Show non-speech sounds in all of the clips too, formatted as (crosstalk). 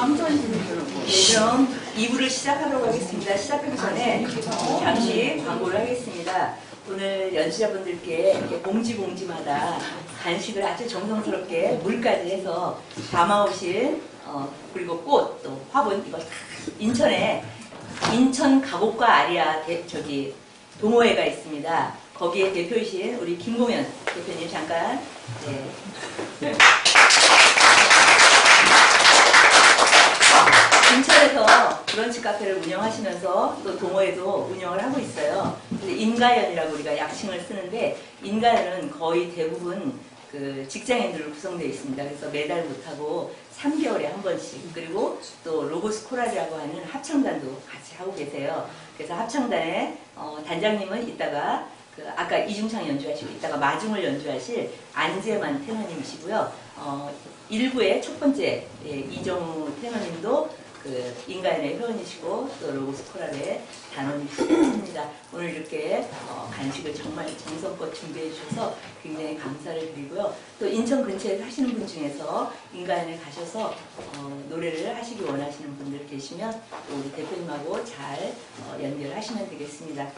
네, 그럼 2부를 시작하도록 하겠습니다. 시작하기 전에 잠시 광고를 하겠습니다. 오늘 연주자분들께 봉지 봉지마다 간식을 아주 정성스럽게 물까지 해서 담아오신 어, 그리고 꽃 또 화분 이거 다 인천에 인천 가곡과 아리아 대, 저기 동호회가 있습니다. 거기에 대표이신 우리 김공현 대표님 잠깐 네. 인천에서 브런치 카페를 운영하시면서 또 동호회도 운영을 하고 있어요. 인가연이라고 우리가 약칭을 쓰는데 인가연은 거의 대부분 그 직장인들로 구성되어 있습니다. 그래서 매달 못하고 3개월에 한 번씩 그리고 또 로고스 코랄이라고 하는 합창단도 같이 하고 계세요. 그래서 합창단의 어, 단장님은 이따가 그 아까 이중창 연주하시고 이따가 마중을 연주하실 안재만 테너님이시고요. 어, 1부의 첫 번째 예, 이정우 테너님도 그 인간의 회원이시고 또 로고스 코랄의 단원이십니다. 오늘 이렇게 어, 간식을 정말 정성껏 준비해 주셔서 굉장히 감사를 드리고요. 또 인천 근처에 사시는 분 중에서 인간에 가셔서 어, 노래를 하시기 원하시는 분들 계시면 또 우리 대표님하고 잘 어, 연결하시면 되겠습니다.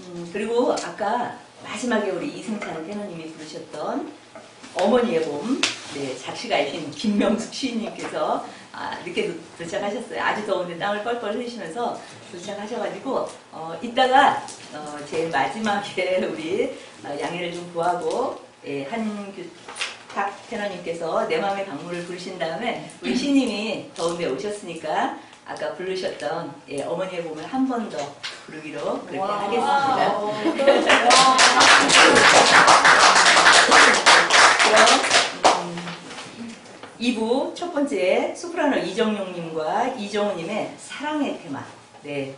음, 그리고 아까 마지막에 우리 이승찬 테너님이 부르셨던 어머니의 봄, 네, 작시가이신 김명숙 시인님께서 아, 늦게 도, 도착하셨어요. 아주 더운데 땀을 뻘뻘 흘리시면서 도착하셔가지고 어, 이따가 어, 제일 마지막에 (laughs) 우리 어, 양해를 좀 구하고 예, 한규탁 테너님께서 내 마음의 강물을 부르신 다음에 우리 시님이 더운데 오셨으니까 아까 부르셨던 예, 어머니의 봄을 한 번 더 부르기로 그렇게 하겠습니다. (laughs) 그럼 음, 2부 첫 번째 소프라노 이정용님과 이정우님의 사랑의 테마. 네.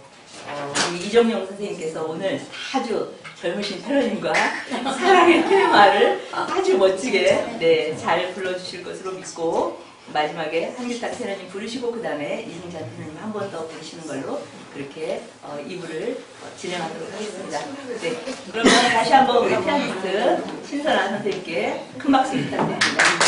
어, 우리 이정용 선생님께서 오늘 아주 젊으신 테러님과 (laughs) 사랑의 테마를 아주 멋지게 네, 잘 불러주실 것으로 믿고 마지막에 한길탁 테러님 부르시고 그 다음에 이승자 테러님 한 번 더 부르시는 걸로 그렇게 어, 2부를 어, 진행하도록 하겠습니다. 네. 그러면 다시 한번 우리 피아니스트 신선아 선생님께 큰 박수 부탁드립니다.